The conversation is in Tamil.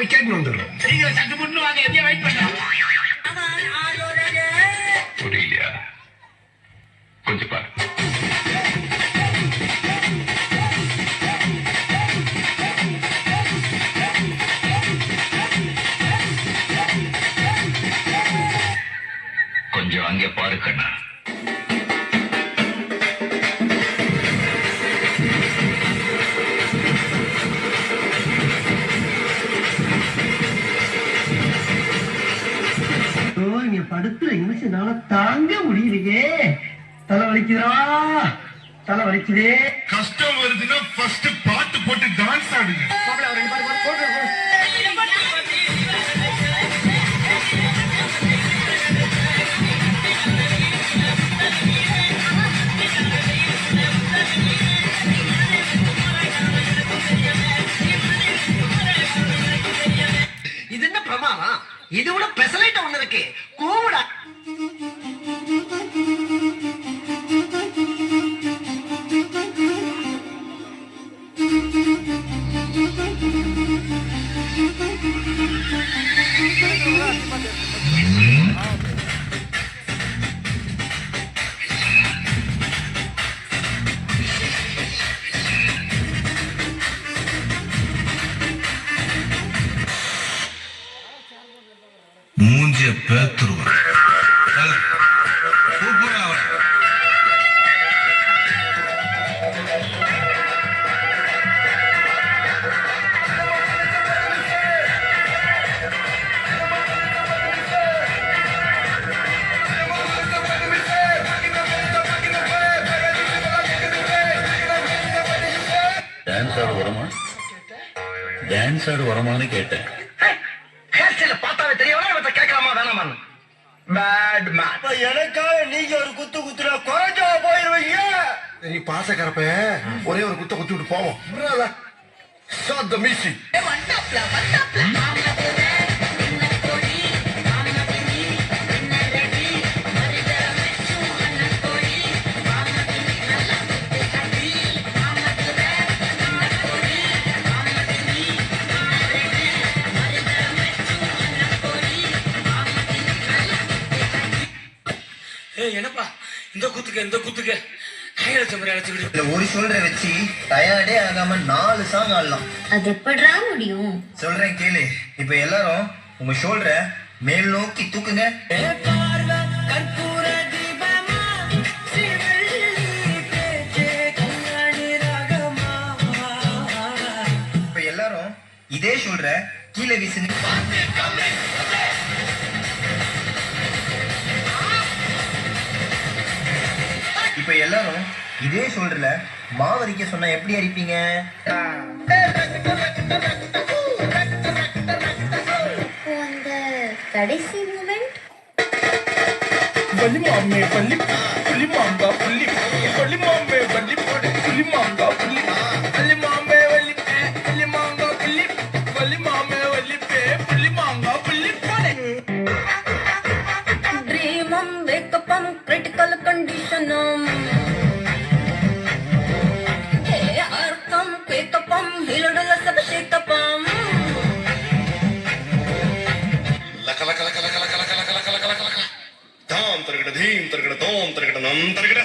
போய் கேட்டு வந்துடுறோம். சீக்கிரம் சட்டு முன்னு வாங்க எதையும் வெயிட் பண்றோம் புரியலையா? கொஞ்சம் பாரு. கொஞ்சம் அங்கே பாரு கண்ணா. ஐயோ இங்க படுத்துற நிமிஷம்னால தாங்க முடியலையே. தலை வலிக்குதா? தலை வலிக்குதே. கஷ்டம் வருதுன்னா ஃபர்ஸ்ட் பாட்டு போட்டு டான்ஸ் ஆடுங்க. இது என்ன பிரமாதம்? இது விட மூஞ்சிய டான்ஸ் ஆட வரமா? டான்ஸ் ஆட வரமான்னு கேட்டேன். பேட் மேன் எனக்காக நீங்க ஒரு குத்து குத்துனா குறைஞ்சா போயிருவீங்க. நீ பாசக்கரப்ப ஒரே ஒரு குத்த குத்தி விட்டு போவோம் சாத் த மியூசிக் ஏய் என்னப்பா? இந்த குத்துக்க இந்த குத்துக்க. இந்த ஒரு ஷோல்டரை வச்சு டயர்டே ஆகாம நாலு சாங் ஆடலாம். அது எப்படிடா முடியும்? சொல்றேன் கேளு. இப்ப எல்லாரும் உங்க ஷோல்டரை மேல் நோக்கி தூக்குங்க. இப்ப எல்லாரும் இதே ஷோல்டரை கீழே வீசுங்க. இதே ஷோல்டர்ல மாவரிக்க சொன்னா எப்படி அந்த கடைசி மூமெண்ட்? பள்ளி மாமே பள்ளி புள்ளி மாங்கா புள்ளி பள்ளி மாமே பள்ளி புள்ளி மாங்கா புள்ளி பள்ளி. ಅಂತರ್ಗಡ ನಂತರ್ಗಡ